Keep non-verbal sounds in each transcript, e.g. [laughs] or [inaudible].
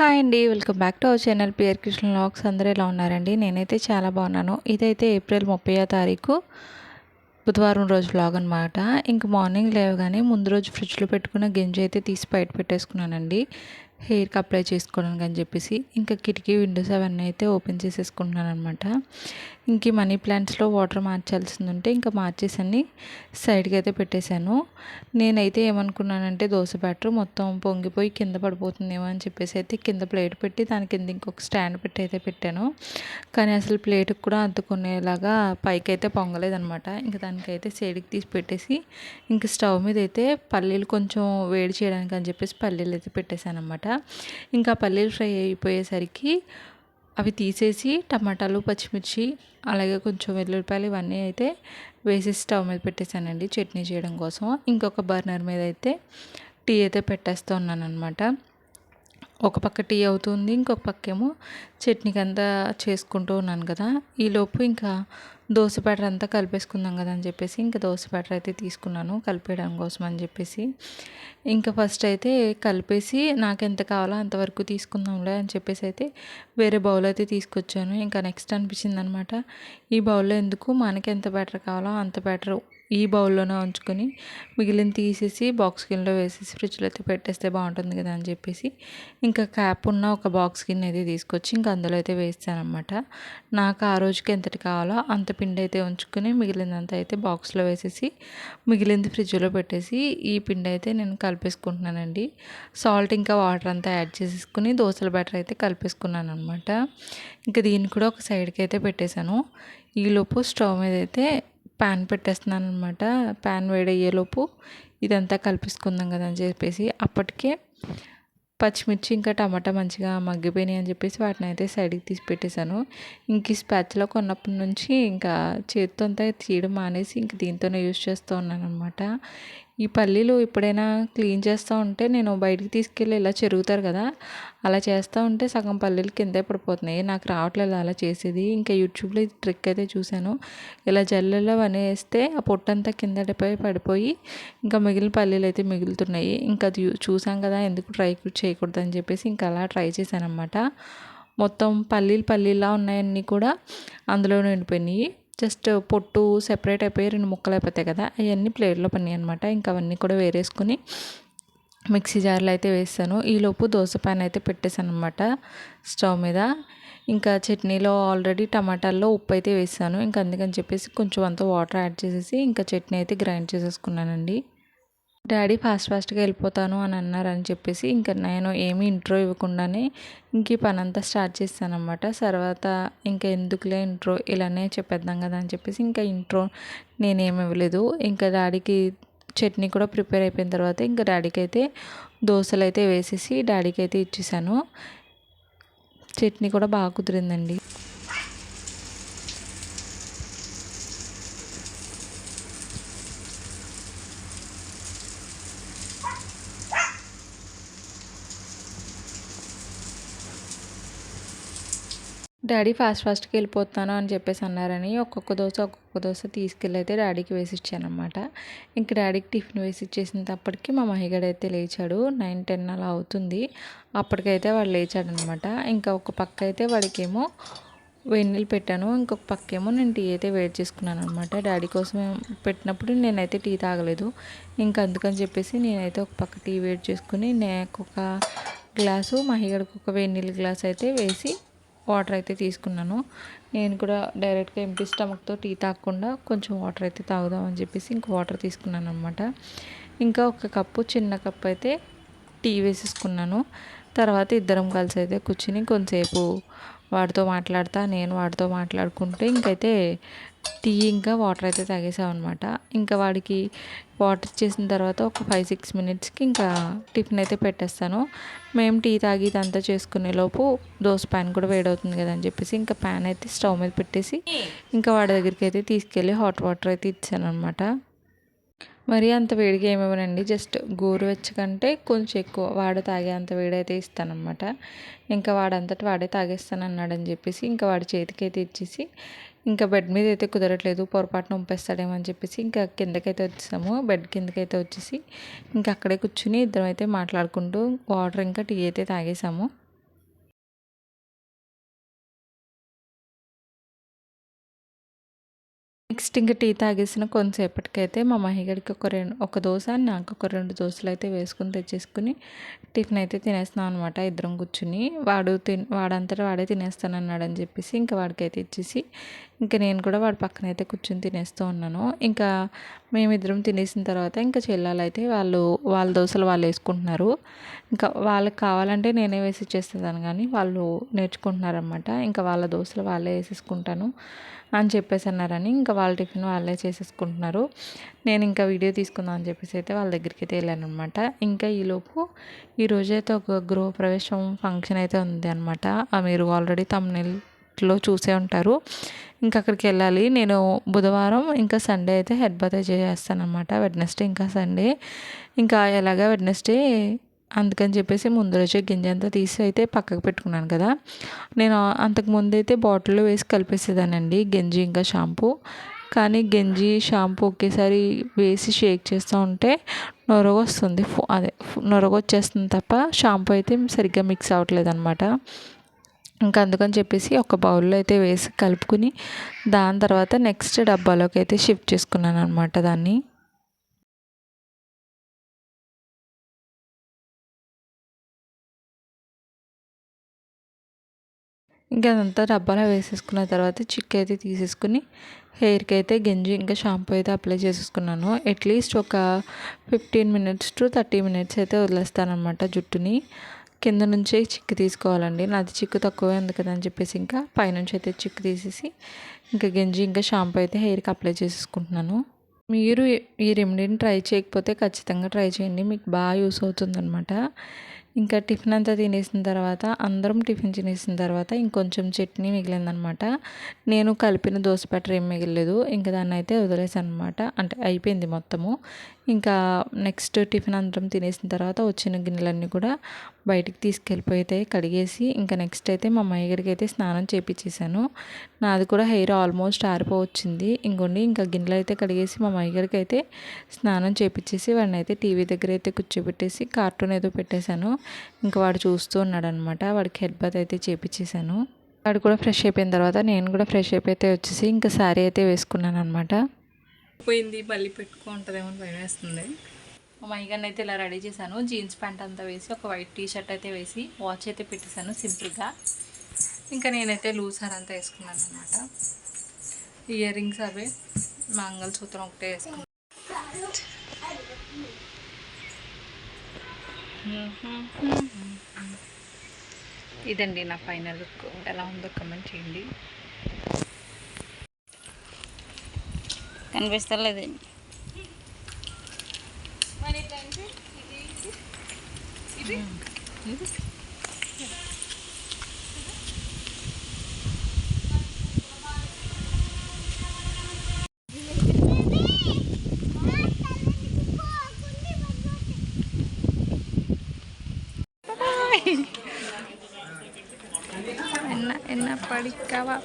Hi అండి welcome back to our channel. PR Krishna locks. అందరూ ఎలా ఉన్నారండి? నేనైతే చాలా బాగున్నాను. ఇదైతే ఏప్రిల్ ముప్పై తారీఖు బుధవారం రోజు వ్లాగ్ అనమాట ఇంక మార్నింగ్ లేవగానే ముందు రోజు ఫ్రిడ్జ్లో పెట్టుకున్న గింజ అయితే తీసి బయట పెట్టేసుకున్నానండి. హెయిర్కి అప్లై చేసుకోవడానికి అని చెప్పేసి ఇంకా కిటికీ విండోస్ అవన్నీ అయితే ఓపెన్ చేసేసుకుంటున్నాను అనమాట ఇంక మనీ ప్లాంట్స్లో వాటర్ మార్చాల్సింది ఉంటే ఇంకా మార్చేసని సైడ్కి అయితే పెట్టేశాను. నేనైతే ఏమనుకున్నానంటే దోశ బ్యాటర్ మొత్తం పొంగిపోయి కింద పడిపోతుందేమో అని చెప్పేసి అయితే కింద ప్లేట్ పెట్టి దాని కింద ఇంకొక స్టాండ్ పెట్టి అయితే పెట్టాను. కానీ అసలు ప్లేట్కి కూడా అద్దుకునేలాగా పైకి అయితే పొంగలేదనమాట ఇంకా దానికైతే సైడ్కి తీసి పెట్టేసి ఇంక స్టవ్ మీద అయితే పల్లీలు కొంచెం వేడి చేయడానికి అని చెప్పేసి పల్లీలు అయితే పెట్టేశాను అనమాట ఇంకా పల్లీలు ఫ్రై అయిపోయేసరికి అవి తీసేసి టమాటాలు పచ్చిమిర్చి అలాగే కొంచెం వెల్లుల్లిపాయలు ఇవన్నీ అయితే వేసి స్టవ్ మీద పెట్టేశానండి చట్నీ చేయడం కోసం. ఇంకొక బర్నర్ మీద అయితే టీ అయితే పెట్టేస్తూ ఉన్నాను అనమాట ఒక పక్క టీ అవుతుంది ఇంకొక పక్క ఏమో చట్నీకి అంతా చేసుకుంటూ ఉన్నాను కదా. ఈలోపు ఇంకా దోశ బ్యాటర్ అంతా కలిపేసుకుందాం కదా అని చెప్పేసి ఇంకా దోశ బ్యాటర్ అయితే తీసుకున్నాను కలిపేయడం కోసం అని చెప్పేసి. ఇంకా ఫస్ట్ అయితే కలిపేసి నాకు ఎంత కావాలో అంతవరకు తీసుకుందాంలే అని చెప్పేసి అయితే వేరే బౌల్ అయితే తీసుకొచ్చాను. ఇంకా నెక్స్ట్ అనిపించింది అనమాట ఈ బౌల్లో ఎందుకు మనకి ఎంత బ్యాటర్ కావాలో అంత బ్యాటర్ ఈ బౌల్లోనే ఉంచుకొని మిగిలిన తీసేసి బాక్స్ గిన్నెలో వేసేసి ఫ్రిడ్జ్లో అయితే పెట్టేస్తే బాగుంటుంది కదా అని చెప్పేసి ఇంకా క్యాప్ ఉన్న ఒక బాక్స్ గిన్నె అయితే తీసుకొచ్చి ఇంకా అందులో అయితే వేస్తానమాట నాకు ఆ రోజుకి ఎంతటి కావాలో అంత పిండి అయితే ఉంచుకొని మిగిలినంత అయితే బాక్స్లో వేసేసి మిగిలింది ఫ్రిడ్జ్లో పెట్టేసి ఈ పిండి అయితే నేను కలిపేసుకుంటున్నానండి. సాల్ట్ ఇంకా వాటర్ అంతా యాడ్ చేసేసుకుని దోశల బ్యాటర్ అయితే కలిపేసుకున్నాను అనమాట ఇంకా దీన్ని కూడా ఒక సైడ్కి అయితే పెట్టేశాను. ఈలోపు స్టవ్ మీద అయితే ప్యాన్ పెట్టేస్తున్నాను అనమాట ప్యాన్ వేడయ్యేలోపు ఇదంతా కలిపేసుకుందాం కదా అని చెప్పేసి అప్పటికే పచ్చిమిర్చి ఇంకా టమాటా మంచిగా మగ్గిపోయినాయి అని చెప్పేసి వాటిని అయితే సైడ్కి తీసి పెట్టేశాను. ఇంక ఈ స్పాచ్లో కొన్నప్పటి నుంచి ఇంకా చేతితో అంతా తీయడం మానేసి ఇంక దీంతోనే యూజ్ చేస్తూ ఉన్నాను అనమాట ఈ పల్లీలు ఎప్పుడైనా క్లీన్ చేస్తూ ఉంటే నేను బయటికి తీసుకెళ్ళి ఇలా చెరుగుతారు కదా అలా చేస్తూ ఉంటే సగం పల్లీలు కిందే పడిపోతున్నాయి. నాకు రావట్లేదు అలా చేసేది. ఇంకా యూట్యూబ్లో ట్రిక్ అయితే చూశాను. ఇలా జల్లెలో అని వేస్తే ఆ పొట్టంతా కిందటిపై పడిపోయి ఇంకా మిగిలిన పల్లీలు అయితే మిగులుతున్నాయి. ఇంకా అది చూసాం కదా ఎందుకు ట్రై చేయకూడదు అని చెప్పేసి ఇంకా అలా ట్రై చేశాను అనమాట మొత్తం పల్లీలు పల్లీలా ఉన్నాయన్నీ కూడా అందులో నిండిపోయినాయి. జస్ట్ పొట్టు సెపరేట్ అయిపోయి రెండు ముక్కలు అయిపోతాయి కదా అవన్నీ ప్లేట్లో పన్నాయి అనమాట ఇంకా అవన్నీ కూడా వేరేసుకుని మిక్సీ జార్లో అయితే వేసాను ఈలోపు దోశ పైన అయితే పెట్టేశాను అనమాట స్టవ్ మీద. ఇంకా చట్నీలో ఆల్రెడీ టమాటాల్లో ఉప్పు అయితే వేసాను. ఇంకా అందుకని చెప్పేసి కొంచెం అంత వాటర్ యాడ్ చేసేసి ఇంకా చట్నీ అయితే గ్రైండ్ చేసేసుకున్నానండి. డాడీ ఫాస్ట్ ఫాస్ట్గా వెళ్ళిపోతాను అని అన్నారని చెప్పేసి ఇంకా నేను ఏమీ ఇంట్రో ఇవ్వకుండానే ఇంక ఈ పని అంతా స్టార్ట్ చేస్తాను అనమాట తర్వాత ఇంకా ఎందుకులే ఇంట్రో ఇలానే చెప్పేద్దాం కదా అని చెప్పేసి ఇంకా ఇంట్రో నేనేమి ఇవ్వలేదు. ఇంకా డాడీకి చట్నీ కూడా ప్రిపేర్ అయిపోయిన తర్వాత ఇంకా డాడీకి అయితే దోశలు అయితే వేసేసి డాడీకి అయితే ఇచ్చేసాను. చట్నీ కూడా బాగా కుదిరిందండి. డాడీ ఫాస్ట్ ఫాస్ట్కి వెళ్ళిపోతాను అని చెప్పేసి అన్నారని ఒక్కొక్క దోశ ఒక్కొక్క దోశ తీసుకెళ్ళి అయితే డాడీకి వేసి ఇచ్చానమాట ఇంక డాడీకి టిఫిన్ వేసి ఇచ్చేసిన తప్పటికి మా మహిగడ అయితే లేచాడు. నైన్ టెన్ అలా అవుతుంది. అప్పటికైతే వాడు లేచాడనమాట. ఇంకా ఒక పక్క అయితే వాడికేమో వెన్నీళ్ళు పెట్టాను. ఇంకొక పక్క ఏమో నేను టీ అయితే వెయిట్ చేసుకున్నాను అనమాట డాడీ కోసం పెట్టినప్పుడు నేనైతే టీ తాగలేదు. ఇంకా అందుకని చెప్పేసి నేనైతే ఒక పక్క టీ వెయిట్ చేసుకుని నాకు ఒక గ్లాసు మహిగడకు ఒక వెన్నీళ్ళ గ్లాస్ అయితే వేసి వాటర్ అయితే తీసుకున్నాను. నేను కూడా డైరెక్ట్గా ఎంపీ స్టమక్తో టీ తాగకుండా కొంచెం వాటర్ అయితే తాగుదామని చెప్పేసి ఇంక వాటర్ తీసుకున్నాను అనమాట ఇంకా ఒక కప్పు చిన్న కప్పు అయితే టీ వేసేసుకున్నాను. తర్వాత ఇద్దరం కలిసి అయితే కూర్చుని కొంతసేపు వాడితో మాట్లాడతా నేను వాడితో మాట్లాడుకుంటే ఇంకైతే టీ ఇంకా వాటర్ అయితే తాగేసామన్నమాట. ఇంకా వాడికి వాటర్ చేసిన తర్వాత ఒక ఫైవ్ సిక్స్ మినిట్స్కి ఇంకా టిఫిన్ అయితే పెట్టేస్తాను. మేము టీ తాగి ఇదంతా చేసుకునే లోపు దోశ ప్యాన్ కూడా వేడవుతుంది కదా అని చెప్పేసి ఇంకా ప్యాన్ అయితే స్టవ్ మీద పెట్టేసి ఇంకా వాడి దగ్గరికి అయితే తీసుకెళ్ళి హాట్ వాటర్ అయితే ఇచ్చాను అనమాట మరి అంత వేడిగా ఏమివ్వనండి జస్ట్ గోరువెచ్చకంటే కొంచెం ఎక్కువ. వాడు తాగే అంత వేడైతే ఇస్తానమాట ఇంకా వాడంతటి వాడే తాగేస్తాను అన్నాడని చెప్పేసి ఇంకా వాడి చేతికి అయితే ఇచ్చేసి ఇంకా బెడ్ మీద అయితే కుదరట్లేదు. పొరపాటున ఉంపేస్తాడేమో అని చెప్పేసి ఇంకా కిందకైతే వచ్చేసాము. బెడ్ కిందకైతే వచ్చేసి ఇంకా అక్కడే కూర్చుని ఇద్దరం అయితే మాట్లాడుకుంటూ వాటర్ ఇంకా టీ అయితే తాగేసాము. నెక్స్ట్ ఇంకా టీ తాగేసిన కొంతసేపటికైతే మా మహిగడికి ఒక రెండు ఒక దోశ నాకు ఒక రెండు దోశలు అయితే వేసుకుని తెచ్చేసుకుని టిఫిన్ అయితే తినేస్తున్నాం అనమాట ఇద్దరం కూర్చుని. వాడు తిన్ వాడంతటా వాడే తినేస్తానన్నాడు అని చెప్పేసి ఇంకా వాడికైతే ఇచ్చేసి ఇంకా నేను కూడా వాడి పక్కన అయితే కూర్చొని తినేస్తూ ఉన్నాను. ఇంకా మేమిద్దరం తినేసిన తర్వాత ఇంకా చెల్లెలైతే వాళ్ళు వాళ్ళ దోశలు వాళ్ళు వేసుకుంటున్నారు. ఇంకా వాళ్ళకి కావాలంటే నేనే వేసి ఇచ్చేస్తాను కానీ వాళ్ళు నేర్చుకుంటున్నారనమాట ఇంకా వాళ్ళ దోశలు వాళ్ళే వేసేసుకుంటాను అని చెప్పేసి అన్నారని ఇంకా వాళ్ళ టిఫిన్ వాళ్ళే చేసేసుకుంటున్నారు. నేను ఇంకా వీడియో తీసుకుందాం అని చెప్పేసి అయితే వాళ్ళ దగ్గరికి అయితే వెళ్ళాను అనమాట ఇంకా ఈలోపు ఈరోజు అయితే ఒక గృహ ప్రవేశం ఫంక్షన్ అయితే ఉంది అనమాట మీరు ఆల్రెడీ లో చూసే ఉంటారు. ఇంకా అక్కడికి వెళ్ళాలి. నేను బుధవారం ఇంకా సండే అయితే హెడ్ బాత్ చేస్తాను అనమాట వెడ్నెస్డే ఇంకా సండే. ఇంకా ఎలాగా వెడ్నెస్డే అందుకని చెప్పేసి ముందు రోజే గింజ అంతా తీసి అయితే పక్కకు పెట్టుకున్నాను కదా. నేను అంతకు ముందు అయితే బాటిల్లో వేసి కలిపేసేదానండి గంజి ఇంకా షాంపూ. కానీ గంజి షాంపూ ఒకేసారి వేసి షేక్ చేస్తూ ఉంటే నొరగ వస్తుంది. అదే నొరగ వచ్చేస్తుంది తప్ప షాంపూ అయితే సరిగ్గా మిక్స్ అవ్వట్లేదు అనమాట ఇంకా అందుకని చెప్పేసి ఒక బౌల్లో అయితే వేసి కలుపుకుని దాని తర్వాత నెక్స్ట్ డబ్బాలోకి అయితే షిఫ్ట్ చేసుకున్నాను అనమాట దాన్ని. ఇంకా అదంతా డబ్బాలో వేసేసుకున్న తర్వాత చిక్ అయితే తీసేసుకుని హెయిర్కి అయితే గంజి ఇంకా షాంపూ అయితే అప్లై చేసేసుకున్నాను. అట్లీస్ట్ ఒక fifteen minutes to thirty minutes అయితే వదిలేస్తానమాట జుట్టుని. కింద నుంచే చిక్కు తీసుకోవాలండి. నాది చిక్కు తక్కువే ఉంది కదా అని చెప్పేసి ఇంకా పైనుంచి అయితే చిక్కు తీసేసి ఇంకా గంజి ఇంకా షాంపూ అయితే హెయిర్కి అప్లై చేసేసుకుంటున్నాను. మీరు ఈ రెమెడీని ట్రై చేయకపోతే ఖచ్చితంగా ట్రై చేయండి. మీకు బాగా యూస్ అవుతుందన్నమాట. ఇంకా టిఫిన్ అంతా తినేసిన తర్వాత అందరం టిఫిన్ తినేసిన తర్వాత ఇంకొంచెం చట్నీ మిగిలిందనమాట నేను కలిపిన దోశ పెట్టరు ఏం మిగిలేదు ఇంకా దాన్ని అయితే వదిలేసాను అనమాట అంటే అయిపోయింది మొత్తము. ఇంకా నెక్స్ట్ టిఫిన్ అందరం తినేసిన తర్వాత వచ్చిన గిన్నెలన్నీ కూడా బయటికి తీసుకెళ్ళిపోయితే కడిగేసి ఇంకా నెక్స్ట్ అయితే మా అమ్మాయి గారికి అయితే స్నానం చేపించేసాను నాది కూడా హెయిర్ ఆల్మోస్ట్ ఆరిపోవచ్చింది. ఇంకోండి ఇంకా గిన్నెలు అయితే కడిగేసి మా అమ్మాయి గారికి అయితే స్నానం చేపించేసి వాడిని అయితే టీవీ దగ్గర అయితే కూర్చోబెట్టేసి కార్టూన్ ఏదో పెట్టేశాను. ఇంకా వాడు చూస్తూ ఉన్నాడు అనమాట వాడికి హెడ్ బాత్ అయితే చేపించేశాను వాడు కూడా ఫ్రెష్ అయిపోయిన తర్వాత నేను కూడా ఫ్రెష్ అయిపోతే వచ్చేసి ఇంకా శారీ అయితే వేసుకున్నాను అనమాట పోయింది మళ్ళీ పెట్టుకుంటుందేమో భయం వేస్తుంది. మా మైగాన్ని అయితే ఇలా రెడీ చేశాను. జీన్స్ ప్యాంట్ అంతా వేసి ఒక వైట్ టీ షర్ట్ అయితే వేసి వాచ్ అయితే పెట్టేశాను సింపుల్గా. ఇంకా నేనైతే లూజ్ హార్ అంతా వేసుకున్నాను అనమాట ఇయర్ రింగ్స్ అవే మంగళసూత్రం ఒకటే వేసుకున్నాను ఇదండి నా ఫైనల్ లుక్. ఎలా ఉందో కమెంట్ చేయండి. కనిపిస్తలేదండి. enak enak paling kawat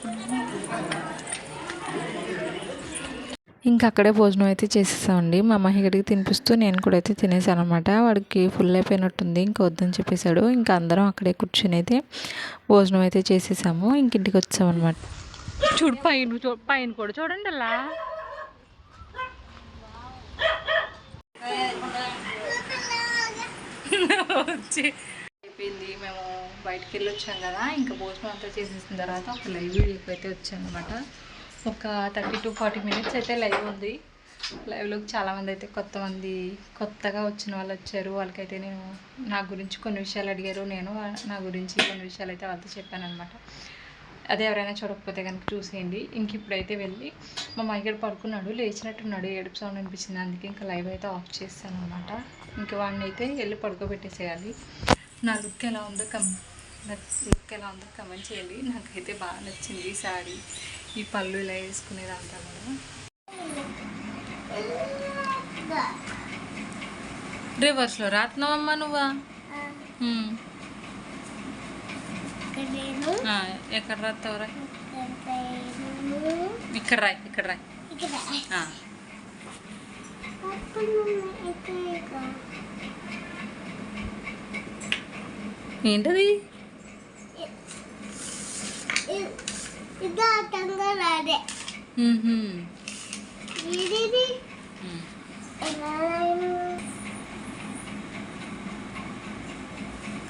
ఇంకా అక్కడే భోజనం అయితే చేసేసామండి. మా మహిగడికి తినిపిస్తూ నేను కూడా అయితే తినేసాను అనమాట వాడికి ఫుల్ అయిపోయినట్టుంది ఇంకా వద్దని చెప్పేశాడు. ఇంకా అందరం అక్కడే కూర్చొని అయితే భోజనం అయితే చేసేసాము. ఇంక ఇంటికి వచ్చామన్నమాట. చూడు పైన చూ పైన కూడా చూడండి అలా. వచ్చి. అయిపోయింది. మేము బయటికి వెళ్ళి వచ్చాం కదా. ఇంకా భోజనం అంతా చేసేసిన తర్వాత ఒక లైవ్ వీడియోకి అయితే వచ్చాను అనమాట ఒక థర్టీ టు ఫార్టీ మినిట్స్ అయితే లైవ్ ఉంది. లైవ్లోకి చాలామంది అయితే కొత్త మంది కొత్తగా వచ్చిన వాళ్ళు వచ్చారు. వాళ్ళకైతే నేను నా గురించి కొన్ని విషయాలు అడిగారు. నేను నా గురించి కొన్ని విషయాలు అయితే వాళ్ళతో చెప్పానమాట అదే ఎవరైనా చూడకపోతే కనుక చూసేయండి. ఇంక ఇప్పుడైతే వెళ్ళి మా మైగడు పడుకున్నాడు లేచినట్టున్నాడు. ఏడుపు సౌండ్ అనిపించింది అందుకే ఇంకా లైవ్ అయితే ఆఫ్ చేస్తాను అనమాట ఇంక వాడిని అయితే వెళ్ళి పడుకోబెట్టేసేయాలి. నా లుక్ ఎలా ఉందో కమ్ నా లుక్ ఎలా ఉందో కమెంట్ చేయండి. నాకైతే బాగా నచ్చింది ఈ సారీ ఈ పళ్ళు ఇలా వేసుకునేదంతా కూడా. రివర్స్లో రాత్నవమ్మ నువ్వా? ఎక్కడ ఆ, ఎక్కడ ఇక్కడ రాయి ఇక్కడ రాయి. ఆ. ఏంటది?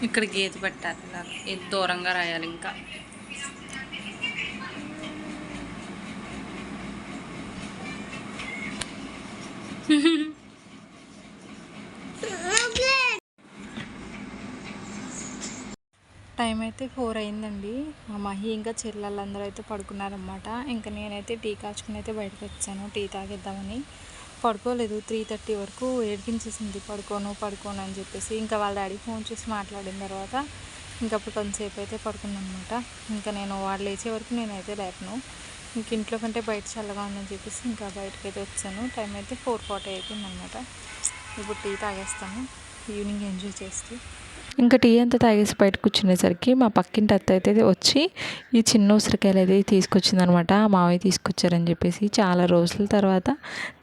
ఇక్కడ గీత పెట్టాలి ఇది దూరంగా రాయాలి ఇంకా. [laughs] టైం అయితే ఫోర్ అయిందండి. మా మహి ఇంకా చెల్లెళ్ళందరూ అయితే పడుకున్నారనమాట ఇంకా నేనైతే టీ కాచుకుని అయితే బయటకు వచ్చాను. టీ తాగేద్దామని. పడుకోలేదు. త్రీ థర్టీ వరకు ఏడిపించేసింది. పడుకోను పడుకోను అని చెప్పేసి. ఇంకా వాళ్ళ డాడీ ఫోన్ చేసి మాట్లాడిన తర్వాత ఇంకప్పుడు కొంతసేపు అయితే పడుకున్నానమాట ఇంకా నేను వాళ్ళు లేచే వరకు నేనైతే లేపను. ఇంక ఇంట్లో కంటే బయట చల్లగా ఉందని చెప్పేసి ఇంకా బయటకు అయితే వచ్చాను. టైం అయితే ఫోర్ ఫార్టీ అయిపోయింది అనమాట ఇప్పుడు టీ తాగేస్తాను. ఈవినింగ్ ఎంజాయ్ చేస్తూ. ఇంకా టీ అంతా తాగేసి బయట కూర్చునేసరికి మా పక్కింటి అత్త అయితే వచ్చి ఈ చిన్న ఉసిరికాయలు అయితే తీసుకొచ్చిందనమాట మావయ్య తీసుకొచ్చారని చెప్పేసి చాలా రోజుల తర్వాత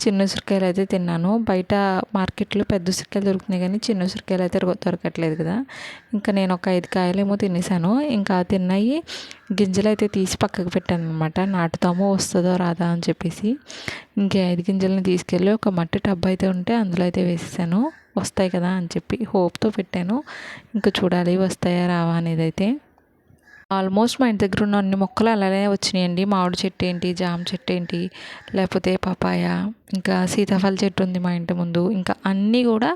చిన్న ఉసిరికాయలు అయితే తిన్నాను. బయట మార్కెట్లో పెద్ద ఉసిరికాయలు దొరుకుతున్నాయి కానీ చిన్న ఉసిరికాయలు అయితే దొరకట్లేదు కదా. ఇంకా నేను ఒక ఐదు కాయలేమో తినేసాను. ఇంకా తిన్నాయి. గింజలు అయితే తీసి పక్కకు పెట్టాను అనమాట నాటుతామో వస్తుందో రాదా అని చెప్పేసి ఇంకా ఐదు గింజలను తీసుకెళ్ళి ఒక మట్టి టబ్ అయితే ఉంటే అందులో అయితే వేసేసాను. వస్తాయి కదా అని చెప్పి హోప్తో పెట్టాను. ఇంకా చూడాలి వస్తాయా రావా అనేది అయితే ఆల్మోస్ట్ మా ఇంటి దగ్గర ఉన్న అన్ని మొక్కలు అలానే వచ్చినాయండి. మామిడి చెట్టు ఏంటి జామ చెట్టు ఏంటి లేకపోతే పపాయ ఇంకా సీతాఫల చెట్టు ఉంది మా ఇంటి ముందు. ఇంకా అన్నీ కూడా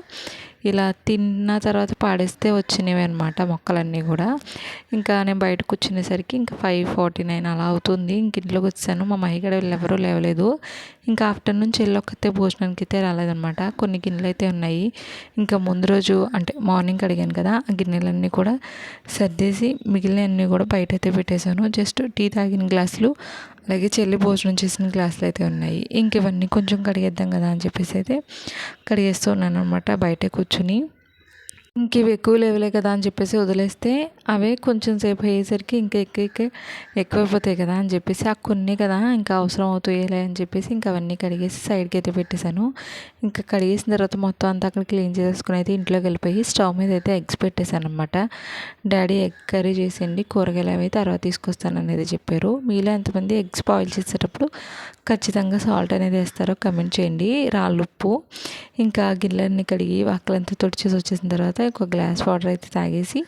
ఇలా తిన్న తర్వాత పాడేస్తే వచ్చినవి అనమాట మొక్కలన్నీ కూడా. ఇంకా నేను బయటకు వచ్చేసరికి ఇంకా ఫైవ్ ఫార్టీ నైన్ అలా అవుతుంది. ఇంక ఇంట్లోకి వచ్చాను. మా మహిగడ ఎవరూ లేవలేదు. ఇంకా ఆఫ్టర్నూన్ చెల్లొక్కతే భోజనానికి అయితే రాలేదనమాట కొన్ని గిన్నెలు అయితే ఉన్నాయి. ఇంకా ముందు రోజు అంటే మార్నింగ్ అడిగాను కదా ఆ గిన్నెలన్నీ కూడా సర్దేసి మిగిలినవన్నీ కూడా బయట అయితే పెట్టేశాను. జస్ట్ టీ తాగిన గ్లాసులు అలాగే చెల్లి భోజనం చేసిన గ్లాసులు అయితే ఉన్నాయి. ఇంక ఇవన్నీ కొంచెం కడిగేద్దాం కదా అని చెప్పేసి అయితే కడిగేస్తూ ఉన్నాను అనమాట బయట కూర్చుని. ఇంక ఇవి ఎక్కువ లేవులే కదా అని చెప్పేసి వదిలేస్తే అవే కొంచెం సేపు అయ్యేసరికి ఇంకా ఎక్కువ ఎక్కువ ఎక్కువైపోతాయి కదా అని చెప్పేసి ఆ కొన్ని కదా ఇంకా అవసరం అవుతాయిలే అని చెప్పేసి ఇంకా అవన్నీ కడిగేసి సైడ్కి అయితే పెట్టేశాను. ఇంకా కడిగేసిన తర్వాత మొత్తం అంతా అక్కడ క్లీన్ చేసుకుని అయితే ఇంట్లోకి వెళ్ళిపోయి స్టవ్ మీద అయితే ఎగ్స్ పెట్టేశాను అనమాట డాడీ ఎగ్ కర్రీ చేసేయండి కూరగాయలు అవి తర్వాత తీసుకొస్తాను అనేది చెప్పారు. మీలో ఎంతమంది ఎగ్స్ బాయిల్ చేసేటప్పుడు ఖచ్చితంగా సాల్ట్ అనేది వేస్తారో కమెంట్ చేయండి. రాళ్ళు ఉప్పు ఇంకా గిన్నెలన్నీ కడిగి వాకలంతా తుడిచేసి వచ్చేసిన తర్వాత ఒక గ్లాస్ వాటర్ అయితే తాగేసి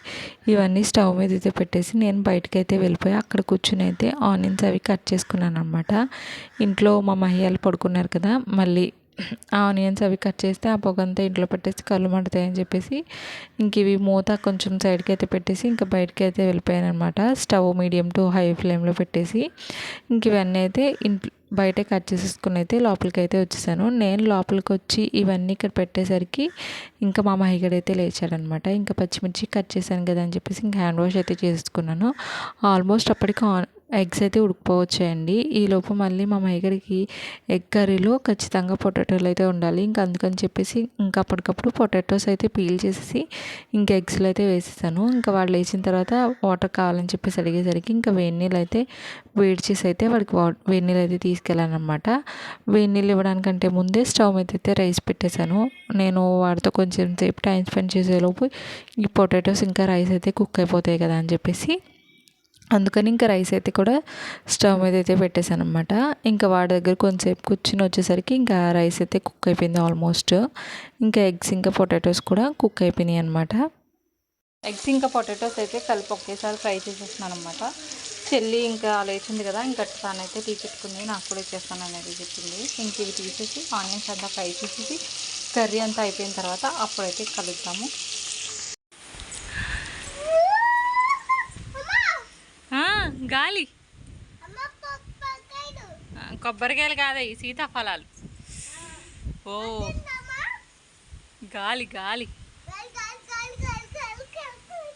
ఇవన్నీ స్టవ్ మీద అయితే పెట్టేసి నేను బయటకు అయితే వెళ్ళిపోయి అక్కడ కూర్చుని అయితే ఆనియన్స్ అవి కట్ చేసుకున్నాను అనమాట ఇంట్లో మా మహిళలు పడుకున్నారు కదా మళ్ళీ ఆనియన్స్ అవి కట్ చేస్తే ఆ పొగంతా ఇంట్లో పెట్టేసి కళ్ళు మండుతాయని చెప్పేసి ఇంక ఇవి మూత కొంచెం సైడ్కి అయితే పెట్టేసి ఇంకా బయటకి అయితే వెళ్ళిపోయాను అనమాట స్టవ్ మీడియం టు హై ఫ్లేమ్లో పెట్టేసి ఇంక ఇవన్నీ అయితే ఇంట్లో బయటే కట్ చేసేసుకుని అయితే లోపలికి అయితే వచ్చేసాను. నేను లోపలికి వచ్చి ఇవన్నీ ఇక్కడ పెట్టేసరికి ఇంకా మా మహిగడైతే లేచాడనమాట. ఇంకా పచ్చిమిర్చి కట్ చేశాను కదా అని చెప్పేసి ఇంకా హ్యాండ్ వాష్ అయితే చేసుకున్నాను ఆల్మోస్ట్ అప్పటికి ఆన్ ఎగ్స్ అయితే ఉడికిపోవచ్చాయండి ఈలోపు మళ్ళీ మా మహిగడికి ఎగ్ కర్రీలో ఖచ్చితంగా పొటాటోలు అయితే ఉండాలి. ఇంకా అందుకని చెప్పేసి ఇంకా అప్పటికప్పుడు పొటాటోస్ అయితే పీల్ చేసేసి ఇంకా ఎగ్స్లో అయితే వేసేసాను. ఇంకా వాళ్ళు లేచిన తర్వాత వాటర్ కావాలని చెప్పేసి అడిగేసరికి ఇంకా వేడి నీళ్ళు అయితే వేడి చేసి అయితే వాడికి వా వేడి నీళ్ళు అయితే తీసుకెళ్ళాను అనమాట వేడి నీళ్ళు ఇవ్వడానికంటే ముందే స్టవ్ మీద అయితే రైస్ పెట్టేశాను. నేను వాడితో కొంచెం సేపు టైం స్పెండ్ చేసేలోపు ఈ పొటాటోస్ ఇంకా రైస్ అయితే కుక్ అయిపోతాయి కదా అని చెప్పేసి అందుకని ఇంకా రైస్ అయితే కూడా స్టవ్ మీద అయితే పెట్టేశాను అనమాట ఇంకా వాడి దగ్గర కొంచెంసేపు కూర్చుని వచ్చేసరికి ఇంకా రైస్ అయితే కుక్ అయిపోయింది ఆల్మోస్ట్. ఇంకా ఎగ్స్ ఇంకా పొటాటోస్ కూడా కుక్ అయిపోయినాయి అనమాట ఎగ్స్ ఇంకా పొటాటోస్ అయితే కలిపి ఒకేసారి ఫ్రై చేసేస్తున్నాను అనమాట చెల్లి ఇంకా లేచింది కదా ఇంకా తానైతే టీ పెట్టుకుంది నాకు కూడా ఇచ్చేస్తాను అనేది చెప్పింది. ఇంక ఇవి తీసేసి ఆనియన్స్ అంతా ఫ్రై చేసేసి కర్రీ అంతా అయిపోయిన తర్వాత అప్పుడైతే కలుద్దాము. గాలి. కొబ్బరికాయలు కాదే ఈ సీతాఫలాలు. ఓ. గల్ గల్.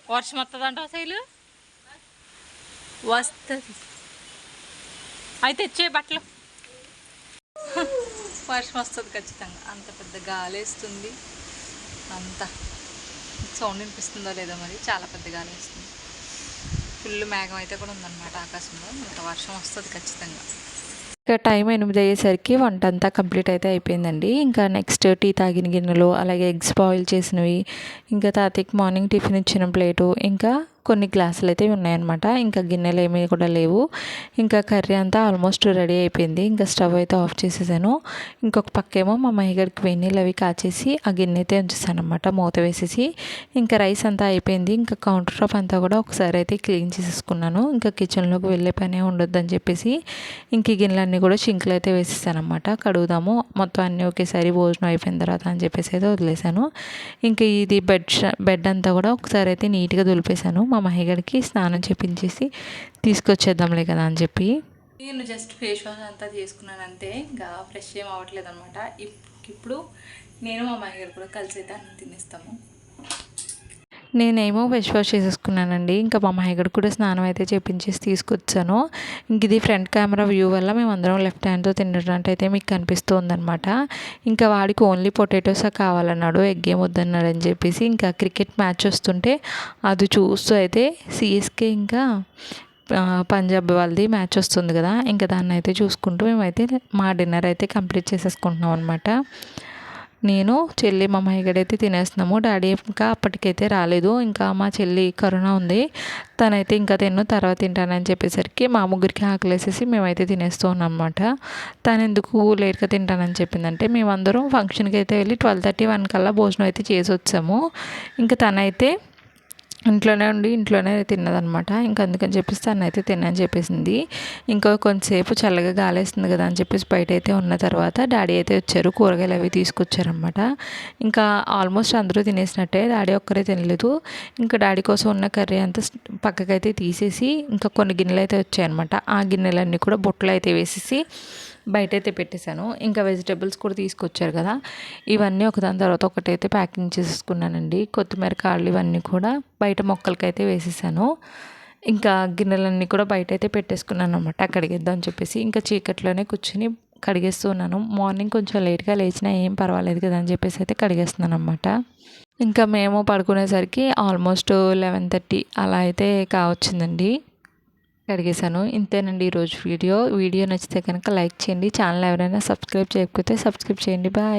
వర్షం వస్తుందంట శైలు? వస్తుంది. అయితే తెచ్చే బట్టలు. వర్షం వస్తుంది ఖచ్చితంగా. అంత పెద్ద గాలి వేస్తుంది. అంత. సౌండ్ వినిపిస్తుందో లేదో మరి. చాలా పెద్ద గాలి వేస్తుంది. ఫుల్ మేఘం అయితే కూడా ఉందన్నమాట ఆకాశంలో. ఇంకా వర్షం వస్తుంది ఖచ్చితంగా. ఇంకా టైం ఎనిమిది అయ్యేసరికి వంట అంతా కంప్లీట్ అయితే అయిపోయిందండి. ఇంకా నెక్స్ట్ టీ తాగిన గిన్నెలు అలాగే ఎగ్స్ బాయిల్ చేసినవి ఇంకా తాతయ్యకి మార్నింగ్ టిఫిన్ ఇచ్చిన ప్లేటు ఇంకా కొన్ని గ్లాసులు అయితే ఉన్నాయన్నమాట. ఇంకా గిన్నెలు ఏమీ కూడా లేవు. ఇంకా కర్రీ అంతా ఆల్మోస్ట్ రెడీ అయిపోయింది. ఇంకా స్టవ్ అయితే ఆఫ్ చేసేసాను. ఇంకొక పక్కేమో మా మహిగడికి వెన్నీళ్ళు అవి కాచేసి ఆ గిన్నె అయితే ఉంచేసాను అనమాట మూత వేసేసి ఇంకా రైస్ అంతా అయిపోయింది. ఇంకా కౌంటర్ టాప్ అంతా కూడా ఒకసారి అయితే క్లీన్ చేసేసుకున్నాను. ఇంకా కిచెన్లోకి వెళ్ళే పనే ఉండొద్దని చెప్పేసి ఇంక గిన్నెలన్నీ కూడా సింక్లో అయితే వేసేసాను అనమాట కడుగుదాము. మొత్తం అన్నీ ఒకేసారి భోజనం అయిపోయిన తర్వాత అని చెప్పేసి అయితే వదిలేసాను. ఇంకా ఇది బెడ్ బెడ్ అంతా కూడా ఒకసారి అయితే నీట్గా దులిపేశాను. మా మహిగడికి స్నానం చేపించేసి తీసుకొచ్చేద్దాంలే కదా అని చెప్పి. నేను జస్ట్ ఫేస్ వాష్ అంతా చేసుకున్నాను అంతే ఇంకా ఫ్రెష్ ఏం అవ్వట్లేదు అనమాట ఇప్పుడు నేను మా మహిగడు కూడా కలిసి అయితే అన్నం తినేస్తాము. నేనేమో ఫేస్ వాష్ చేసేసుకున్నానండి. ఇంకా మా మహిగడు కూడా స్నానం అయితే చేపించేసి తీసుకొచ్చాను. ఇంక ఇది ఫ్రంట్ కెమెరా వ్యూ వల్ల మేము అందరం లెఫ్ట్ హ్యాండ్తో తినడానికి అయితే మీకు కనిపిస్తూ ఇంకా వాడికి ఓన్లీ పొటాటోస్ కావాలన్నాడు. ఎగ్ ఏం వద్దన్నాడు అని చెప్పేసి ఇంకా క్రికెట్ మ్యాచ్ వస్తుంటే అది చూస్తూ అయితే సిఎస్కే ఇంకా పంజాబ్ వాళ్ళది మ్యాచ్ వస్తుంది కదా. ఇంకా దాన్ని అయితే చూసుకుంటూ మేమైతే మా డిన్నర్ అయితే కంప్లీట్ చేసేసుకుంటున్నాం అనమాట నేను చెల్లి మా మహిగడైతే తినేస్తున్నాము. డాడీ ఇంకా అప్పటికైతే రాలేదు. ఇంకా మా చెల్లి కరోనా ఉంది. తనైతే ఇంకా తిన్ను తర్వాత తింటానని చెప్పేసరికి మా ముగ్గురికి ఆకలేసేసి మేమైతే తినేస్తూ ఉన్నాం అనమాట తను ఎందుకు లేట్గా తింటానని చెప్పిందంటే మేమందరం ఫంక్షన్కి అయితే వెళ్ళి ట్వెల్వ్ థర్టీ వన్ కల్లా భోజనం అయితే చేసి వచ్చాము ఇంకా తనైతే ఇంట్లోనే ఉండి ఇంట్లోనే తిన్నదనమాట. ఇంకా అందుకని చెప్పేసి తను అయితే తినని చెప్పేసింది. ఇంకా కొంతసేపు చల్లగా గాలేస్తుంది కదా అని చెప్పేసి బయట అయితే ఉన్న తర్వాత డాడీ అయితే వచ్చారు. కూరగాయలు అవి తీసుకొచ్చారనమాట. ఇంకా ఆల్మోస్ట్ అందరూ తినేసినట్టే. డాడీ ఒక్కరే తినలేదు. ఇంకా డాడీ కోసం ఉన్న కర్రీ అంతా పక్కకైతే తీసేసి ఇంకా కొన్ని గిన్నెలు అయితే వచ్చాయన్నమాట ఆ గిన్నెలన్నీ కూడా బొట్టలు అయితే వేసేసి బయటైతే పెట్టేశాను. ఇంకా వెజిటేబుల్స్ కూడా తీసుకొచ్చారు కదా. ఇవన్నీ ఒకదాని తర్వాత ఒకటైతే ప్యాకింగ్ చేసేసుకున్నానండి. కొత్తిమీర కాళ్ళు ఇవన్నీ కూడా బయట మొక్కలకైతే వేసేసాను. ఇంకా గిన్నెలన్నీ కూడా బయట అయితే పెట్టేసుకున్నాను అనమాట కడిగేద్దాం అని చెప్పేసి ఇంకా చీకట్లోనే కూర్చుని కడిగేస్తున్నాను మార్నింగ్ కొంచెం లేట్గా లేచినా ఏం పర్వాలేదు కదా అని చెప్పేసి అయితే కడిగేస్తున్నాను అనమాట ఇంకా మేము పడుకునేసరికి ఆల్మోస్ట్ లెవెన్ థర్టీ అలా అయితే కావచ్చిందండి. కడిగేశాను ఇంతేనండి ఈరోజు వీడియో. వీడియో నచ్చితే కనుక లైక్ చేయండి. ఛానల్ ఎవరైనా సబ్స్క్రైబ్ చేయకపోతే సబ్స్క్రైబ్ చేయండి. బాయ్.